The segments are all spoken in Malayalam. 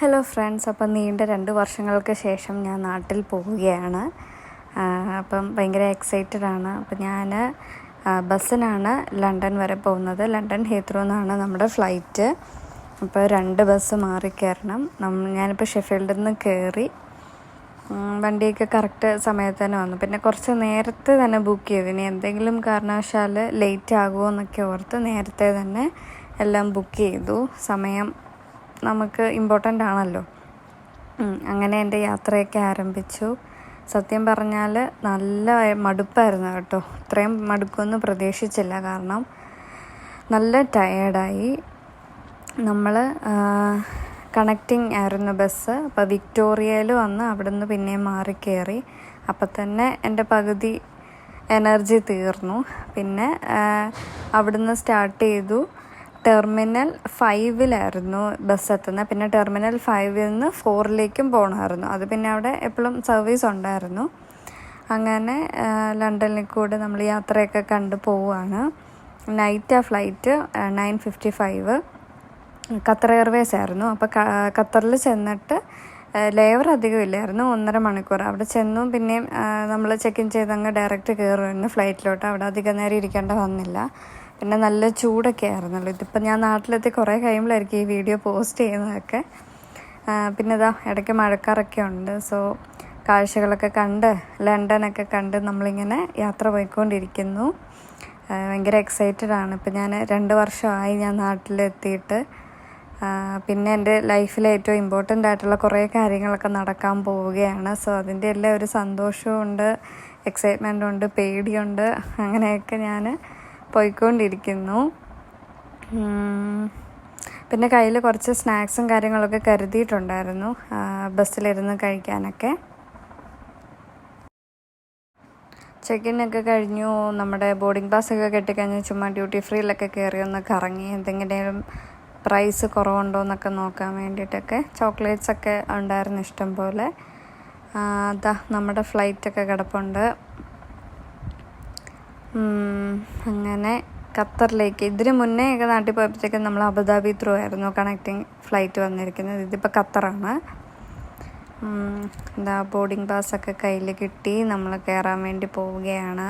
ഹലോ ഫ്രണ്ട്സ് അപ്പം നീണ്ട രണ്ട് വർഷങ്ങൾക്ക് ശേഷം ഞാൻ നാട്ടിൽ പോവുകയാണ്. അപ്പം ഭയങ്കര എക്സൈറ്റഡ് ആണ്. അപ്പം ഞാൻ ബസ്സിനാണ് ലണ്ടൻ വരെ പോകുന്നത്. ലണ്ടൻ ഹീത്രോ എന്നാണ് നമ്മുടെ ഫ്ലൈറ്റ് അപ്പോൾ രണ്ട് ബസ് മാറി കയറണം. ഞാനിപ്പോൾ ഷെഫീൽഡിൽ നിന്ന് കയറി വണ്ടിയൊക്കെ കറക്റ്റ് സമയത്ത് തന്നെ വന്നു. പിന്നെ കുറച്ച് നേരത്തെ തന്നെ ബുക്ക് ചെയ്തു. ഇനി എന്തെങ്കിലും കാരണവശാൽ ലേറ്റ് ആകുമോ എന്നൊക്കെ ഓർത്ത് നേരത്തെ തന്നെ എല്ലാം ബുക്ക് ചെയ്തു. സമയം നമുക്ക് ഇമ്പോർട്ടന്റ് ആണല്ലോ. അങ്ങനെ എന്റെ യാത്രയൊക്കെ ആരംഭിച്ചു. സത്യം പറഞ്ഞാൽ നല്ല മടുപ്പായിരുന്നു കേട്ടോ. ഇത്രയും മടുക്കുമെന്ന് പ്രതീക്ഷിച്ചില്ല. കാരണം നല്ല ടയേർഡായി നമ്മൾ കണക്റ്റിംഗ് ആയിരുന്നു ബസ്. അപ്പോൾ വിക്ടോറിയയിൽ വന്ന് അവിടുന്ന് പിന്നെ മാറി കയറി. അപ്പം തന്നെ എന്റെ പകുതി എനർജി തീർന്നു. പിന്നെ അവിടുന്ന് സ്റ്റാർട്ട് ചെയ്തു. ടെർമിനൽ ഫൈവിലായിരുന്നു ബസ് എത്തുന്നത് പിന്നെ ടെർമിനൽ ഫൈവിൽ നിന്ന് ഫോറിലേക്കും പോകണമായിരുന്നു അത് പിന്നെ അവിടെ എപ്പോഴും സർവീസ് ഉണ്ടായിരുന്നു. അങ്ങനെ ആ, ലണ്ടനിൽ കൂടെ നമ്മൾ യാത്രയൊക്കെ കണ്ട് പോവുകയാണ്. Night flight nine fifty five Qatar Airways ആയിരുന്നു. അപ്പോൾ ഖത്തറിൽ ചെന്നിട്ട് ലേവർ അധികം ഇല്ലായിരുന്നു. ഒന്നര മണിക്കൂർ. അവിടെ ചെന്നു പിന്നെയും നമ്മൾ ചെക്ക് ഇൻ ചെയ്ത് അങ്ങ് ഡയറക്റ്റ് കയറുമായിരുന്നു ഫ്ലൈറ്റിലോട്ട് അവിടെ അധികം നേരം ഇരിക്കേണ്ട വന്നില്ല. പിന്നെ നല്ല ചൂടൊക്കെ ആയിരുന്നല്ലോ. ഇതിപ്പോൾ ഞാൻ നാട്ടിലെത്തി കുറേ കഴിയുമ്പോഴായിരിക്കും ഈ വീഡിയോ പോസ്റ്റ് ചെയ്യുന്നതൊക്കെ. പിന്നെ ഇതാ ഇടയ്ക്ക് മഴക്കാറൊക്കെ ഉണ്ട്. സോ കാഴ്ചകളൊക്കെ കണ്ട് ലണ്ടനൊക്കെ കണ്ട് നമ്മളിങ്ങനെ യാത്ര പോയിക്കൊണ്ടിരിക്കുന്നു. ഭയങ്കര എക്സൈറ്റഡ് ആണ്. ഇപ്പം ഞാൻ രണ്ട് വർഷമായി ഞാൻ നാട്ടിലെത്തിയിട്ട്. പിന്നെ എന്റെ ലൈഫിലെ ഏറ്റവും ഇമ്പോർട്ടന്റ് ആയിട്ടുള്ള കുറേ കാര്യങ്ങളൊക്കെ നടക്കാൻ പോവുകയാണ്. സോ അതിന്റെ എല്ലാം ഒരു സന്തോഷമുണ്ട് എക്സൈറ്റ്മെന്റ് ഉണ്ട് പേടിയുണ്ട്. അങ്ങനെയൊക്കെ ഞാൻ പോയിക്കൊണ്ടിരിക്കുന്നു. പിന്നെ കയ്യിൽ കുറച്ച് സ്നാക്സും കാര്യങ്ങളൊക്കെ കരുതിയിട്ടുണ്ടായിരുന്നു ബസ്സിലിരുന്ന് കഴിക്കാനൊക്കെ. ചെക്ക് ഇൻ ഒക്കെ കഴിഞ്ഞു നമ്മുടെ ബോർഡിംഗ് പാസ് ഒക്കെ കെട്ടിക്കഴിഞ്ഞ് ചുമ്മാ ഡ്യൂട്ടി ഫ്രീയിലൊക്കെ കയറി ഒന്ന് കറങ്ങി എന്തെങ്കിലും പ്രൈസ് കുറവുണ്ടോ എന്നൊക്കെ നോക്കാൻ വേണ്ടിയിട്ടൊക്കെ ചോക്ലേറ്റ്സ് ഒക്കെ ഉണ്ടായിരുന്നു ഇഷ്ടം പോലെ അതാ നമ്മുടെ ഫ്ലൈറ്റൊക്കെ കിടപ്പുണ്ട്. അങ്ങനെ ഖത്തറിലേക്ക്. ഇതിന് മുന്നേ ഒക്കെ നാട്ടിൽ പോയപ്പോഴത്തേക്കും നമ്മൾ അബുദാബി ത്രൂ ആയിരുന്നു കണക്റ്റിംഗ് ഫ്ലൈറ്റ് വന്നിരിക്കുന്നത്. ഇതിപ്പോൾ ഖത്തറാണ്. എന്താ ബോർഡിംഗ് പാസ്സൊക്കെ കയ്യിൽ കിട്ടി. നമ്മൾ കയറാൻ വേണ്ടി പോവുകയാണ്.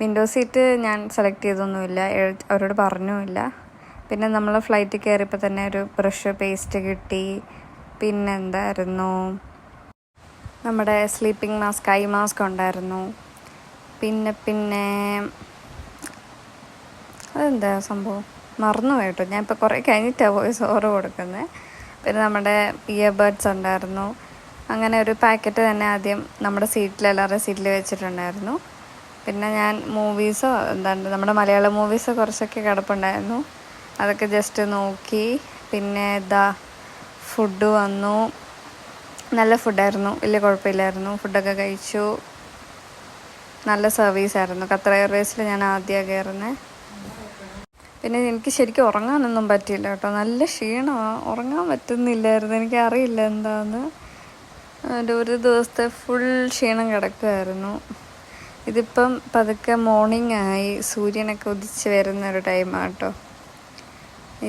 വിൻഡോ സീറ്റ് ഞാൻ സെലക്ട് ചെയ്തൊന്നുമില്ല. അവരോട് പറഞ്ഞുമില്ല. പിന്നെ നമ്മൾ ഫ്ലൈറ്റ് കയറിയപ്പോൾ തന്നെ ഒരു ബ്രഷ് പേസ്റ്റ് കിട്ടി. പിന്നെ എന്തായിരുന്നു നമ്മുടെ സ്ലീപ്പിംഗ് മാസ്ക് ഐ മാസ്ക് ഉണ്ടായിരുന്നു. പിന്നെ പിന്നെ അതെന്താ സംഭവം? മറന്നു കേട്ടോ ഞാൻ ഇപ്പോൾ കുറേ കഴിഞ്ഞിട്ടാണ് വോയിസ് ഓവർ കൊടുക്കുന്നത് പിന്നെ നമ്മുടെ ഇയർബഡ്സ് ഉണ്ടായിരുന്നു. അങ്ങനെ ഒരു പാക്കറ്റ് തന്നെ ആദ്യം നമ്മുടെ സീറ്റിൽ എല്ലാവരുടെ സീറ്റിൽ വെച്ചിട്ടുണ്ടായിരുന്നു. പിന്നെ ഞാൻ മൂവീസോ എന്താണ് നമ്മുടെ മലയാള മൂവീസ് കുറച്ചൊക്കെ കിടപ്പുണ്ടായിരുന്നു. അതൊക്കെ ജസ്റ്റ് നോക്കി. പിന്നെ ഇതാ ഫുഡ് വന്നു. നല്ല ഫുഡായിരുന്നു വലിയ കുഴപ്പമില്ലായിരുന്നു. ഫുഡൊക്കെ കഴിച്ചു. നല്ല സർവീസ് ആയിരുന്നു. ഖത്തർ എയർവേസിൽ ഞാൻ ആദ്യമാണ് കയറുന്നത് പിന്നെ എനിക്ക് ശരിക്കും ഉറങ്ങാനൊന്നും പറ്റിയില്ല കേട്ടോ. നല്ല ക്ഷീണമാണ് ഉറങ്ങാൻ പറ്റുന്നില്ലായിരുന്നു. എനിക്ക് അറിയില്ല എന്താന്ന്. ഒരു ഒരു ദിവസത്തെ ഫുൾ ക്ഷീണം കിടക്കുമായിരുന്നു ഇതിപ്പം പതുക്കെ മോർണിംഗ് ആയി. സൂര്യനൊക്കെ ഉദിച്ച് വരുന്ന ഒരു ടൈമാണ് കേട്ടോ.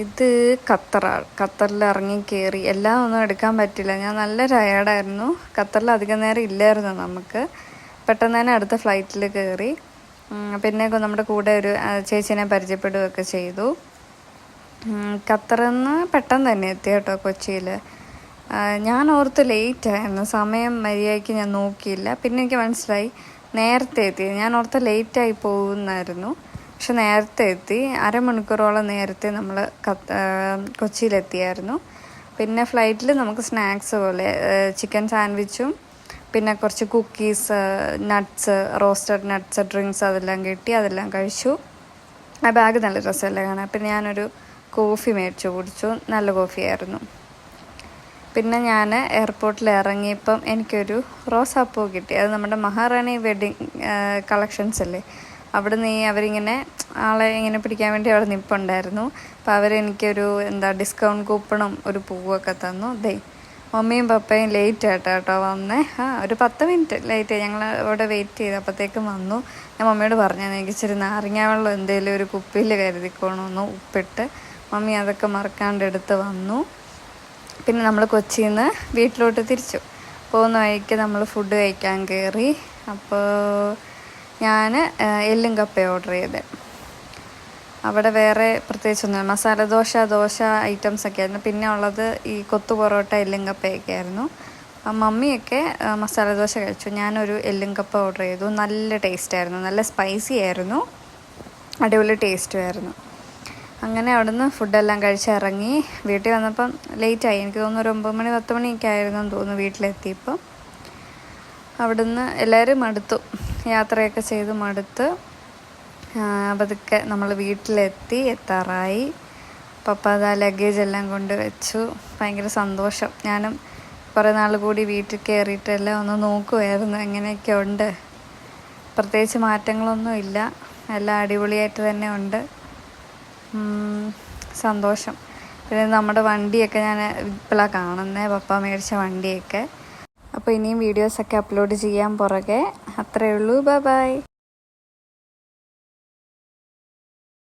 ഇത് ഖത്തറാണ് ഖത്തറിൽ ഇറങ്ങി കയറി എല്ലാം ഒന്നും എടുക്കാൻ പറ്റില്ല. ഞാൻ നല്ല ടയേർഡായിരുന്നു ഖത്തറിൽ അധികം നേരം ഇല്ലായിരുന്നു നമുക്ക്. പെട്ടെന്ന് തന്നെ അടുത്ത ഫ്ലൈറ്റിൽ കയറി പിന്നെ നമ്മുടെ കൂടെ ഒരു ചേച്ചീനെ പരിചയപ്പെടുകയൊക്കെ ചെയ്തു. ഖത്തറിൽ പെട്ടെന്ന് തന്നെ എത്തി കേട്ടോ കൊച്ചിയിൽ ഞാൻ ഓർത്ത് ലേറ്റ് ആയിരുന്നു. സമയം മര്യാദയ്ക്ക് ഞാൻ നോക്കിയില്ല. പിന്നെ എനിക്ക് മനസ്സിലായി നേരത്തെ എത്തി. ഞാൻ ഓർത്ത് ലേറ്റായി പോകുന്നായിരുന്നു. പക്ഷെ നേരത്തെ എത്തി. അരമണിക്കൂറോളം നേരത്തെ നമ്മൾ കൊച്ചിയിലെത്തിയായിരുന്നു. പിന്നെ ഫ്ലൈറ്റിൽ നമുക്ക് സ്നാക്സ് പോലെ ചിക്കൻ സാൻഡ്വിച്ചും പിന്നെ കുറച്ച് cookies nuts roasted nuts drinks അതെല്ലാം കിട്ടി അതെല്ലാം കഴിച്ചു. ആ ബാഗ് നല്ല രസമല്ലേ കാണാൻ. പിന്നെ ഞാനൊരു കോഫി മേടിച്ചു കുടിച്ചു. നല്ല കോഫിയായിരുന്നു. പിന്നെ ഞാൻ എയർപോർട്ടിൽ ഇറങ്ങിയപ്പം എനിക്കൊരു റോസാപ്പൂ കിട്ടി. അത് നമ്മുടെ മഹാറാണി വെഡിങ് കളക്ഷൻസ് അല്ലേ അവിടെ നീ അവരിങ്ങനെ ആളെ ഇങ്ങനെ പിടിക്കാൻ വേണ്ടി അവിടെ നിൽപ്പുണ്ടായിരുന്നു അപ്പോൾ അവരെനിക്കൊരു എന്താ ഡിസ്കൗണ്ട് കൂപ്പണും ഒരു പൂവൊക്കെ തന്നു. ദേ മമ്മിയും പപ്പയും ലേറ്റ് ആയിട്ടാ കേട്ടോ വന്നേ. ആ ഒരു പത്ത് മിനിറ്റ് ലേറ്റ് ഞങ്ങൾ അവിടെ വെയിറ്റ് ചെയ്ത് അപ്പോഴത്തേക്കും വന്നു. ഞാൻ മമ്മിയോട് പറഞ്ഞു എനിക്ക് ഇച്ചിരി നാരങ്ങ വെള്ളം എന്തെങ്കിലും ഒരു കുപ്പിയിൽ കരുതിക്കോണമെന്ന് ഉപ്പിട്ട്. മമ്മി അതൊക്കെ മറക്കാണ്ട് എടുത്ത് വന്നു. പിന്നെ നമ്മൾ കൊച്ചിയിൽ നിന്ന് വീട്ടിലോട്ട് തിരിച്ചു. പോകുന്ന വഴിക്ക് നമ്മൾ ഫുഡ് കഴിക്കാൻ കയറി അപ്പോൾ ഞാൻ എല്ലും കപ്പ ഓർഡർ ചെയ്തത് അവിടെ വേറെ പ്രത്യേകിച്ചൊന്നുമില്ല. മസാല ദോശ ദോശ ഐറ്റംസ് ഒക്കെ ആയിരുന്നു. പിന്നെ ഉള്ളത് ഈ കൊത്തു പൊറോട്ട എല്ലും കപ്പയൊക്കെ ആയിരുന്നു. മമ്മിയൊക്കെ മസാല ദോശ കഴിച്ചു. ഞാനൊരു എല്ലും കപ്പ ഓർഡർ ചെയ്തു. നല്ല ടേസ്റ്റ് ആയിരുന്നു. നല്ല സ്പൈസി ആയിരുന്നു. അടിപൊളി ടേസ്റ്റും ആയിരുന്നു. അങ്ങനെ അവിടുന്ന് ഫുഡെല്ലാം കഴിച്ച് ഇറങ്ങി വീട്ടിൽ വന്നപ്പം ലേറ്റായി എനിക്ക് തോന്നുന്നു ഒരു ഒമ്പത് മണി പത്ത് മണിയൊക്കെ ആയിരുന്നു തോന്നുന്നു വീട്ടിലെത്തിയപ്പോൾ അവിടുന്ന് എല്ലാവരും മടുത്തു. യാത്രയൊക്കെ ചെയ്ത് മടുത്ത് ആ, പതുക്കെ നമ്മൾ വീട്ടിലെത്തി എത്താറായി. പപ്പ അതാ ലഗേജ് എല്ലാം കൊണ്ട് വെച്ചു. ഭയങ്കര സന്തോഷം. ഞാനും കുറേ നാൾ കൂടി വീട്ടിൽ കയറിയിട്ടെല്ലാം ഒന്ന് നോക്കുമായിരുന്നു എങ്ങനെയൊക്കെ ഉണ്ട്. പ്രത്യേകിച്ച് മാറ്റങ്ങളൊന്നും ഇല്ല. എല്ലാം അടിപൊളിയായിട്ട് തന്നെ ഉണ്ട്. സന്തോഷം. പിന്നെ നമ്മുടെ വണ്ടിയൊക്കെ ഞാൻ ഇപ്പോഴാണ് കാണുന്നത് പപ്പ മേടിച്ച വണ്ടിയൊക്കെ. അപ്പോൾ ഇനിയും വീഡിയോസൊക്കെ അപ്ലോഡ് ചെയ്യാൻ പുറകെ. അത്രയേ ഉള്ളൂ. ബൈ